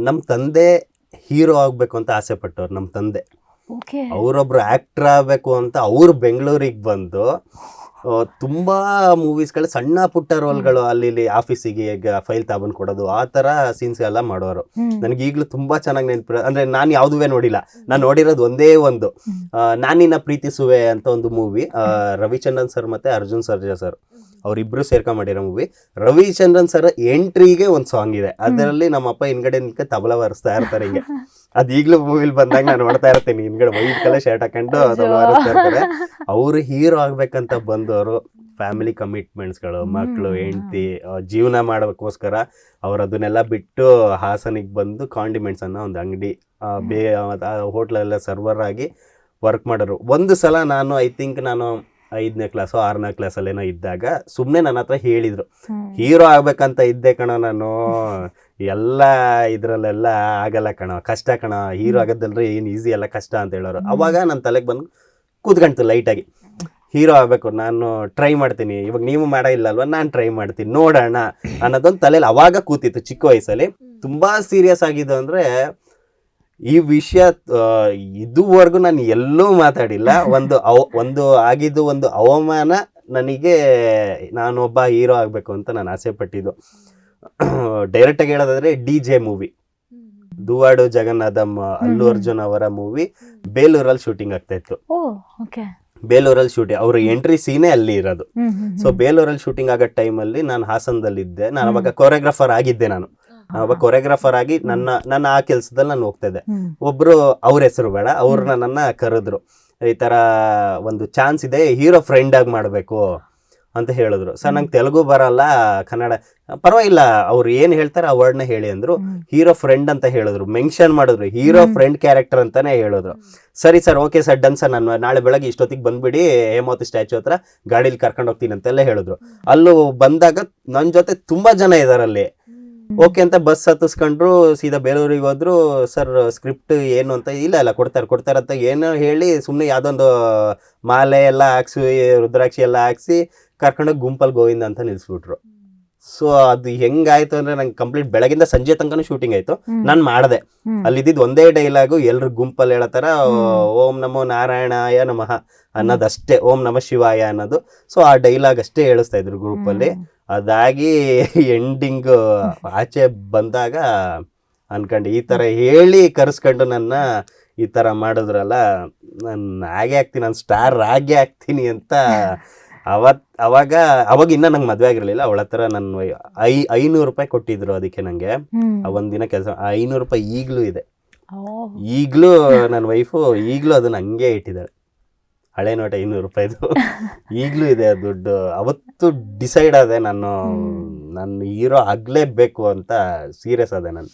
ನಮ್ಮ ತಂದೆ ಹೀರೋ ಆಗಬೇಕು ಅಂತ ಆಸೆ ಪಟ್ಟವ್ರು ನಮ್ಮ ತಂದೆ. ಅವರೊಬ್ರು ಆಕ್ಟರ್ ಆಗಬೇಕು ಅಂತ ಅವ್ರು ಬೆಂಗಳೂರಿಗೆ ಬಂದು ತುಂಬಾ ಮೂವೀಸ್ಗಳು ಸಣ್ಣ ಪುಟ್ಟ ರೋಲ್ಗಳು ಅಲ್ಲಿ ಇಲ್ಲಿ ಆಫೀಸಿಗೆ ಫೈಲ್ ತಾಬನ್ ಕೊಡೋದು ಆ ತರ ಸೀನ್ಸ್ ಎಲ್ಲ ಮಾಡೋರು. ನನಗೆ ಈಗಲೂ ತುಂಬಾ ಚೆನ್ನಾಗಿ ನೆನಪು ಅಂದ್ರೆ ನಾನು ಯಾವುದುವೇ ನೋಡಿಲ್ಲ. ನಾನು ನೋಡಿರೋದು ಒಂದೇ ಒಂದು. ನಾನಿನ ನಾನಿನ್ನ ಪ್ರೀತಿಸುವೆ ಅಂತ ಒಂದು ಮೂವಿ ರವಿಚಂದ್ರನ್ ಸರ್ ಮತ್ತೆ ಅರ್ಜುನ್ ಸರ್ಜಾ ಸರ್. ಅವರಿಬ್ರು ಸೇರ್ಕೊಂಡ್ ಮಾಡಿರೋ ಮೂವಿ ರವಿಚಂದ್ರನ್ ಸರ್ ಎಂಟ್ರಿಗೆ ಒಂದು ಸಾಂಗ್ ಇದೆ. ಅದರಲ್ಲಿ ನಮ್ಮ ಅಪ್ಪ ಹಿಂದ್ಗಡೆ ನಿಂತ್ಕೊಂಡು ತಬಲ ಬಾರಿಸ್ತಾ ಇರ್ತಾರೆ ಹಿಂಗೆ. ಅದ್ ಈಗಲೂ ಮೂವಿಲಿ ಬಂದಾಗ ನಾನು ನೋಡ್ತಾ ಇರ್ತೀನಿ ಹಿಂದ್ಗಡೆ ವೈಟ್ ಕಲರ್ ಶರ್ಟ್ ಹಾಕೊಂಡು ತಬಲ ಬಾರಿಸ್ತಾ ಇರ್ತಾರೆ. ಅವರು ಹೀರೋ ಆಗ್ಬೇಕಂತ ಬಂದವರು ಫ್ಯಾಮಿಲಿ ಕಮಿಟ್ಮೆಂಟ್ಸ್ಗಳು ಮಕ್ಕಳು ಹೆಂಡತಿ ಜೀವನ ಮಾಡೋಕ್ಕೋಸ್ಕರ ಅವ್ರು ಅದನ್ನೆಲ್ಲ ಬಿಟ್ಟು ಹಾಸನಿಗೆ ಬಂದು ಕಾಂಡಿಮೆಂಟ್ಸ್ ಅನ್ನೋ ಒಂದು ಅಂಗಡಿ ಬೇ ಹೋಟ್ಲೆಲ್ಲ ಸರ್ವರ್ ಆಗಿ ವರ್ಕ್ ಮಾಡೋರು. ಒಂದು ಸಲ ನಾನು ಐ ಥಿಂಕ್ ನಾನು ಐದನೇ ಕ್ಲಾಸು ಆರನೇ ಕ್ಲಾಸಲ್ಲೇನೋ ಇದ್ದಾಗ ಸುಮ್ಮನೆ ನನ್ನ ಹತ್ರ ಹೇಳಿದ್ರು. ಹೀರೋ ಆಗ್ಬೇಕಂತ ಇದ್ದೆ ಕಣೋ ನಾನು. ಎಲ್ಲ ಇದರಲ್ಲೆಲ್ಲ ಆಗಲ್ಲ ಕಣೋ ಕಷ್ಟ ಕಣ. ಹೀರೋ ಆಗೋದಲ್ರಿ ಏನು ಈಸಿ ಎಲ್ಲ ಕಷ್ಟ ಅಂತ ಹೇಳೋರು. ಅವಾಗ ನನ್ನ ತಲೆಗೆ ಬಂದು ಕೂತ್ಕೊಂತು ಲೈಟಾಗಿ ಹೀರೋ ಆಗಬೇಕು ನಾನು ಟ್ರೈ ಮಾಡ್ತೀನಿ. ಇವಾಗ ನೀವು ಮಾಡೋ ಇಲ್ಲ ಅಲ್ವಾ ನಾನು ಟ್ರೈ ಮಾಡ್ತೀನಿ. ನೋಡೋಣ ಅನ್ನೋದೊಂದು ತಲೆಯಲ್ಲಿ ಅವಾಗ ಕೂತಿತ್ತು ಚಿಕ್ಕ ವಯಸ್ಸಲ್ಲಿ. ತುಂಬಾ ಸೀರಿಯಸ್ ಆಗಿದ್ದು ಅಂದ್ರೆ ಈ ವಿಷಯ ಇದುವರೆಗೂ ನಾನು ಎಲ್ಲೂ ಮಾತಾಡಿಲ್ಲ. ಒಂದು ಅವ ಒಂದು ಆಗಿದ್ದು ಒಂದು ಅವಮಾನ ನನಗೆ ನಾನೊಬ್ಬ ಹೀರೋ ಆಗಬೇಕು ಅಂತ ನಾನು ಆಸೆ ಪಟ್ಟಿದ್ದು. ಡೈರೆಕ್ಟಾಗಿ ಹೇಳೋದಾದ್ರೆ D J movie Duvvada Jagannadham Allu. Arjun ಅವರ ಮೂವಿ ಬೇಲೂರಲ್ಲಿ ಶೂಟಿಂಗ್ ಆಗ್ತಾ ಇತ್ತು. ಬೇಲೂರಲ್ಲಿ ಶೂಟಿಂಗ್ ಅವ್ರ ಎಂಟ್ರಿ ಸೀನೇ ಅಲ್ಲಿ ಇರೋದು. ಸೊ ಬೇಲೂರಲ್ಲಿ ಶೂಟಿಂಗ್ ಆಗೋ ಟೈಮಲ್ಲಿ ನಾನು ಹಾಸನದಲ್ಲಿದ್ದೆ. ನಾನು ಅವಾಗ ಕೊರಿಯೋಗ್ರಾಫರ್ ಆಗಿದ್ದೆ ನಾನು. ಅವಾಗ ಕೊರಿಯೋಗ್ರಾಫರ್ ಆಗಿ ನನ್ನ ನನ್ನ ಆ ಕೆಲಸದಲ್ಲಿ ನಾನು ಹೋಗ್ತಾ ಇದ್ದೆ. ಒಬ್ರು ಅವ್ರ ಹೆಸರು ಬೇಡ ಅವ್ರನ್ನ ನನ್ನ ಕರೆದ್ರು. ಈ ತರ ಒಂದು ಚಾನ್ಸ್ ಇದೆ ಹೀರೋ ಫ್ರೆಂಡ್ ಆಗಿ ಮಾಡಬೇಕು. ಅಂತ ಹೇಳಿದ್ರು. ಸರ್ ನಂಗೆ ತೆಲುಗು ಬರಲ್ಲ ಕನ್ನಡ. ಪರವಾಗಿಲ್ಲ ಅವ್ರು ಏನು ಹೇಳ್ತಾರೆ ಆ ವರ್ಡ್ನ ಹೇಳಿ ಅಂದ್ರು. ಹೀರೋ ಫ್ರೆಂಡ್ ಅಂತ ಹೇಳಿದ್ರು. ಮೆನ್ಷನ್ ಮಾಡಿದ್ರು. ಹೀರೋ ಫ್ರೆಂಡ್ ಕ್ಯಾರೆಕ್ಟರ್ ಅಂತಾನೆ ಹೇಳಿದ್ರು. ಸರಿ sir okay sir done sir. ನಾನು ನಾಳೆ ಬೆಳಗ್ಗೆ ಇಷ್ಟೊತ್ತಿಗೆ ಬಂದ್ಬಿಡಿ ಹೇಮಾವತಿ ಸ್ಟ್ಯಾಚು ಹತ್ರ ಗಾಡೀಲಿ ಕರ್ಕೊಂಡು ಹೋಗ್ತೀನಿ ಅಂತೆಲ್ಲ ಹೇಳಿದ್ರು. ಅಲ್ಲೂ ಬಂದಾಗ ನನ್ನ ಜೊತೆ ತುಂಬಾ ಜನ ಇದಾರೆ ಅಲ್ಲಿ. ಓಕೆ ಅಂತ ಬಸ್ ಹತ್ತಿಸ್ಕೊಂಡ್ರು ಸೀದಾ ಬೇಲೂರಿಗೆ ಹೋದ್ರು ಸರ್ ಸ್ಕ್ರಿಪ್ಟ್ ಏನು ಅಂತ ಇಲ್ಲ ಇಲ್ಲ ಕೊಡ್ತಾರೆ ಕೊಡ್ತಾರೆ ಅಂತ ಏನೋ ಹೇಳಿ ಸುಮ್ಮನೆ ಯಾವುದೊಂದು ಮಾಲೆ ಎಲ್ಲ ಹಾಕ್ಸಿ ರುದ್ರಾಕ್ಷಿ ಎಲ್ಲ ಹಾಕ್ಸಿ ಕರ್ಕೊಂಡೋಗಿ ಗುಂಪಲ್ಲಿ ಗೋವಿಂದ ಅಂತ ನಿಲ್ಸ್ಬಿಟ್ರು. ಸೊ ಅದು ಹೆಂಗಾಯ್ತು ಅಂದ್ರೆ ನಂಗೆ ಕಂಪ್ಲೀಟ್ ಬೆಳಗಿಂದ ಸಂಜೆ ತನಕನೂ ಶೂಟಿಂಗ್ ಆಯ್ತು. ನಾನು ಮಾಡಿದೆ. ಅಲ್ಲಿ ಇದ್ದಿದ್ದು ಒಂದೇ ಡೈಲಾಗು ಎಲ್ರು ಗುಂಪಲ್ಲಿ ಹೇಳತ್ತಾರ. ಓಂ ನಮೋ ನಾರಾಯಣಾಯ ನಮಃ ಅನ್ನೋದಷ್ಟೇ ಓಂ ನಮ ಶಿವಾಯ ಅನ್ನೋದು. ಸೊ ಆ ಡೈಲಾಗ್ ಅಷ್ಟೇ ಹೇಳಿಸ್ತಾ ಇದ್ರು ಗ್ರೂಪಲ್ಲಿ ಅದಾಗಿ ಎಂಡಿಂಗ್ ಆಚೆ ಬಂದಾಗ ಅನ್ಕೊಂಡು ಈ ಥರ ಹೇಳಿ ಕರೆಸ್ಕೊಂಡು ನನ್ನ ಈ ಥರ ಮಾಡಿದ್ರಲ್ಲ ನಾನು ಹಾಗೆ ಆಗ್ತೀನಿ ನಾನು ಸ್ಟಾರ್ ಹಾಗೆ ಆಗ್ತೀನಿ ಅಂತ ಅವತ್ ಅವಾಗ ಅವಾಗ ಇನ್ನ ನಂಗೆ ಮದ್ವೆ ಆಗಿರ್ಲಿಲ್ಲ. ಅವಳ ಹತ್ರ ನನ್ನ ಐ ಐನೂರು ರೂಪಾಯಿ ಕೊಟ್ಟಿದ್ರು ಅದಕ್ಕೆ ನಂಗೆ. ಆ ಒಂದಿನ ಕೆಲಸ ಐನೂರು ರೂಪಾಯಿ ಈಗಲೂ ಇದೆ. ಈಗಲೂ ನನ್ನ ವೈಫು ಈಗಲೂ ಅದನ್ನ ಹಂಗೆ ಇಟ್ಟಿದ್ದಾಳೆ ಹಳೆ ನೋಟ ಇನ್ನೂರು ರೂಪಾಯಿದು. ಈಗಲೂ ಇದೆ ದುಡ್ಡು. ಅವತ್ತು ಡಿಸೈಡ್ ಆದೆ ನಾನು. ನಾನು ಹೀರೋ ಆಗಲೇಬೇಕು ಅಂತ ಸೀರಿಯಸ್ ಆದೆ ನಾನು.